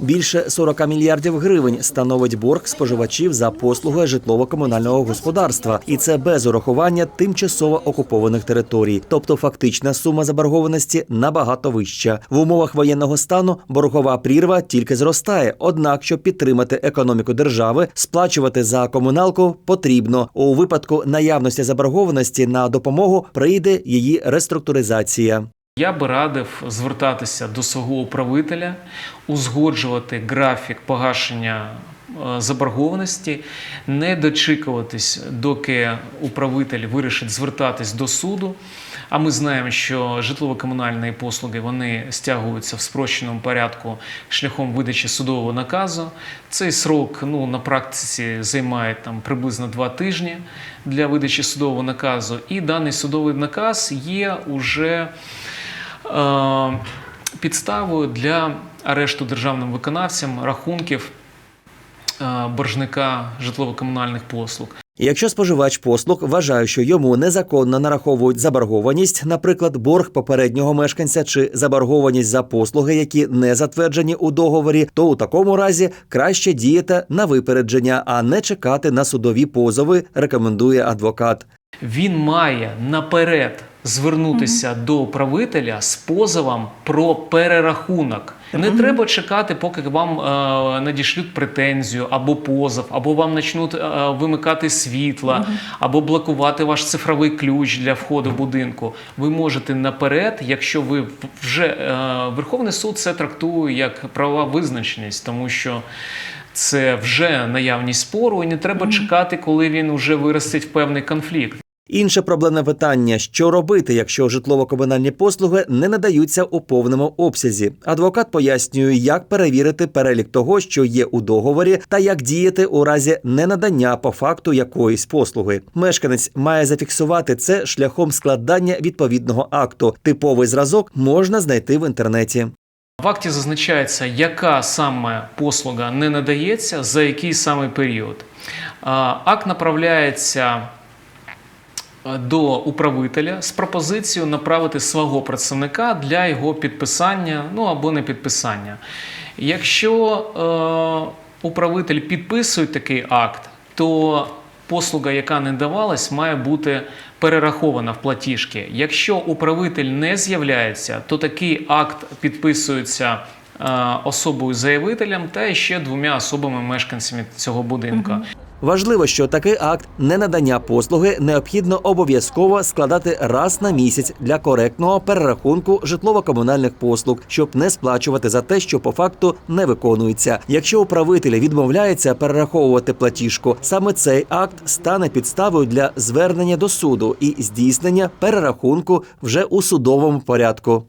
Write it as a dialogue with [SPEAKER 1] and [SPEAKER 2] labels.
[SPEAKER 1] Більше 40 мільярдів гривень становить борг споживачів за послуги житлово-комунального господарства, і це без урахування тимчасово окупованих територій. Тобто фактична сума заборгованості набагато вища. В умовах воєнного стану боргова прірва тільки зростає. Однак, щоб підтримати економіку держави, сплачувати за комуналку потрібно. У випадку наявності заборгованості на допомогу прийде її реструктуризація.
[SPEAKER 2] Я би радив звертатися до свого управителя, узгоджувати графік погашення е, заборгованості, не дочікуватись, доки управитель вирішить звертатись до суду. А ми знаємо, що житлово-комунальні послуги вони стягуються в спрощеному порядку шляхом видачі судового наказу. Цей срок ну, на практиці займає там, приблизно два тижні для видачі судового наказу. І даний судовий наказ є уже підставою для арешту державним виконавцям рахунків е, боржника житлово-комунальних послуг.
[SPEAKER 1] Якщо споживач послуг вважає, що йому незаконно нараховують заборгованість, наприклад, борг попереднього мешканця чи заборгованість за послуги, які не затверджені у договорі, то у такому разі краще діяти на випередження, а не чекати на судові позови, рекомендує адвокат.
[SPEAKER 2] Він має наперед звернутися до управителя з позовом про перерахунок. Не треба чекати, поки вам е, надішлють претензію або позов, або вам почнуть е, вимикати світла, або блокувати ваш цифровий ключ для входу в будинку. Ви можете наперед, якщо ви вже е, Верховний суд це трактує як правова визначеність, тому що. Це вже наявність спору, і не треба чекати, коли він вже виростить в певний конфлікт.
[SPEAKER 1] Інше проблемне питання: що робити, якщо житлово-комунальні послуги не надаються у повному обсязі. Адвокат пояснює, як перевірити перелік того, що є у договорі, та як діяти у разі ненадання по факту якоїсь послуги. Мешканець має зафіксувати це шляхом складання відповідного акту. Типовий зразок можна знайти в інтернеті.
[SPEAKER 2] В акті зазначається, яка саме послуга не надається, за який саме період. Акт направляється до управителя з пропозицією направити свого представника для його підписання ну або не підписання. Якщо е, управитель підписує такий акт, то послуга, яка не давалась, має бути перерахована в платіжки. Якщо управитель не з'являється, то такий акт підписується е, особою заявителем та ще двома особами мешканцями цього будинку.
[SPEAKER 1] Важливо, що такий акт ненадання послуги необхідно обов'язково складати раз на місяць для коректного перерахунку житлово-комунальних послуг, щоб не сплачувати за те, що по факту не виконується. Якщо управитель відмовляється перераховувати платіжку, саме цей акт стане підставою для звернення до суду і здійснення перерахунку вже у судовому порядку.